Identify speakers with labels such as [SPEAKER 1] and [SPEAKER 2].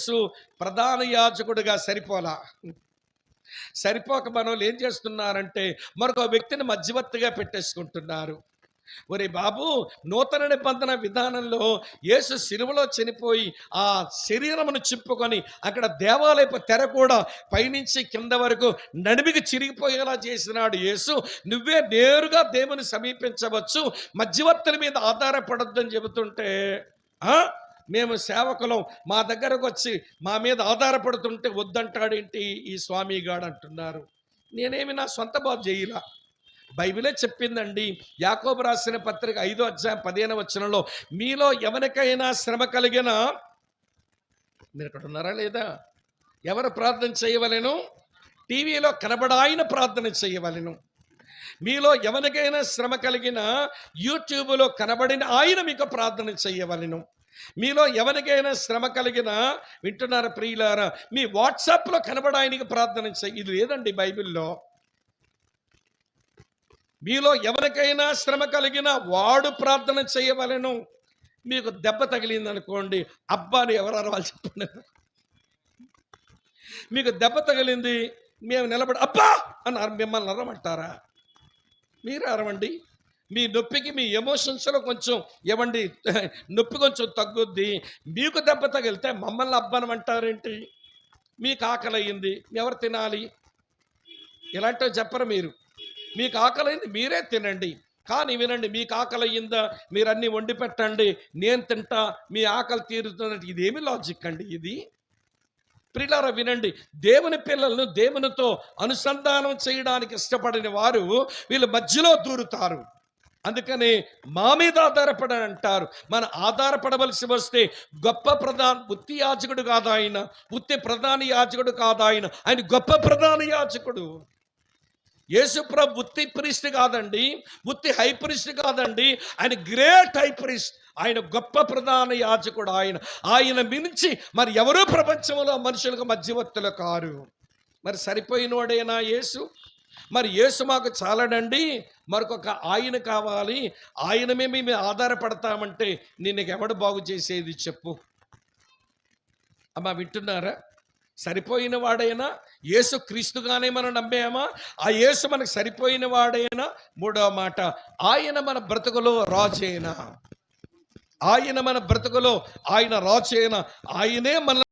[SPEAKER 1] యేసు ప్రధాన యాజకుడిగా సరిపోలా. సరిపోక మనోళ్ళు ఏం చేస్తున్నారంటే మరొక వ్యక్తిని మధ్యవర్తిగా పెట్టేసుకుంటున్నారు. ఒరే బాబు నూతన నిబంధన విధానంలో యేసు సిలువలో చనిపోయి ఆ శరీరమును చింపుకొని అక్కడ దేవాలయపు తెర కూడా పైనుంచి కింద వరకు నడిమికి చిరిగిపోయేలా చేసినాడు యేసు. నువ్వే నేరుగా దేవుని సమీపించవచ్చు మధ్యవర్తుల మీద ఆధారపడొద్దని చెబుతుంటే ఆ? మేము సేవకులం మా దగ్గరకు వచ్చి మా మీద ఆధారపడుతుంటే వద్దంటాడేంటి ఈ స్వామిగాడు అంటున్నారు నేనేమి నా సొంత బాబు చేయలా బైబిలే చెప్పిందండి యాకోబు రాసిన పత్రిక ఐదో అధ్యాయం పదిహేను వచనంలో మీలో ఎవరికైనా శ్రమ కలిగిన మీరు ఇక్కడ ఉన్నారా లేదా? ఎవరు ప్రార్థన చేయవలెను? టీవీలో కనబడాయిన ప్రార్థన చేయవలెను. మీలో ఎవరికైనా శ్రమ కలిగిన యూట్యూబ్లో కనబడిన ఆయన మీకు ప్రార్థన చేయవలెను. మీలో ఎవరికైనా శ్రమ కలిగినా వింటున్నారా ప్రియులారా? మీ వాట్సాప్లో కనబడానికి ప్రార్థన చేయి. ఇది లేదండి బైబిల్లో. మీలో ఎవరికైనా శ్రమ కలిగిన వాడు ప్రార్థన చేయవలెను. మీకు దెబ్బ తగిలింది అనుకోండి అబ్బాని ఎవరు అరవాలి చెప్పండి. మీకు దెబ్బ తగిలింది మేము నిలబడి అబ్బా! అని మిమ్మల్ని అరమంటారా? మీరు అరవండి. మీ నొప్పికి మీ ఎమోషన్స్లో కొంచెం ఇవ్వండి నొప్పి కొంచెం తగ్గుద్ది. మీకు దెబ్బ తగిలితే మమ్మల్ని అబ్బనమంటారేంటి? మీకు ఆకలి అయ్యింది ఎవరు తినాలి? ఇలాంటివి చెప్పరు మీరు. మీకు ఆకలైంది మీరే తినండి. కానీ వినండి మీకు ఆకలి అయ్యిందా మీరు అన్నీ వండి పెట్టండి. నేను తింటా మీ ఆకలి తీరుతున్నట్టు ఇదేమి లాజిక్ అండి ఇది? ప్రిలారా వినండి. దేవుని పిల్లలను దేవునితో అనుసంధానం చేయడానికి ఇష్టపడిన వారు వీళ్ళు మధ్యలో దూరుతారు. అందుకని మా మీద ఆధారపడని అంటారు మన ఆధారపడవలసి వస్తే గొప్ప ప్రధాన ఉత్తి యాచకుడు కాదు ఆయన. ఉత్తి ప్రధాన యాచకుడు కాదు ఆయన. ఆయన గొప్ప ప్రధాన యాచకుడు యేసుప్రభు ఉత్తి ప్రిస్ట్ కాదండి. ఉత్తి హై ప్రిస్ట్ కాదండి. ఆయన గ్రేట్ హై ప్రిస్ట్. ఆయన గొప్ప ప్రధాన యాచకుడు ఆయన. ఆయన మించి మరి ఎవరూ ప్రపంచంలో మనుషులకు మధ్యవర్తులు కారు? మరి సరిపోయినోడేనా యేసు? మరి యేసు మాకు చాలడండి. మరొక ఆయన కావాలి. ఆయన మేము మేము ఆధారపడతామంటే నేను ఎవడు బాగు చేసేది చెప్పు. అమ్మా వింటున్నారా? సరిపోయిన వాడైనా యేసు క్రీస్తుగానే మనం నమ్మేమా? ఆ యేసు మనకు సరిపోయిన వాడైనా? మూడవ మాట ఆయన మన బ్రతుకులో రాజైనా. ఆయన మన బ్రతుకులో ఆయన రాజైన. ఆయనే మన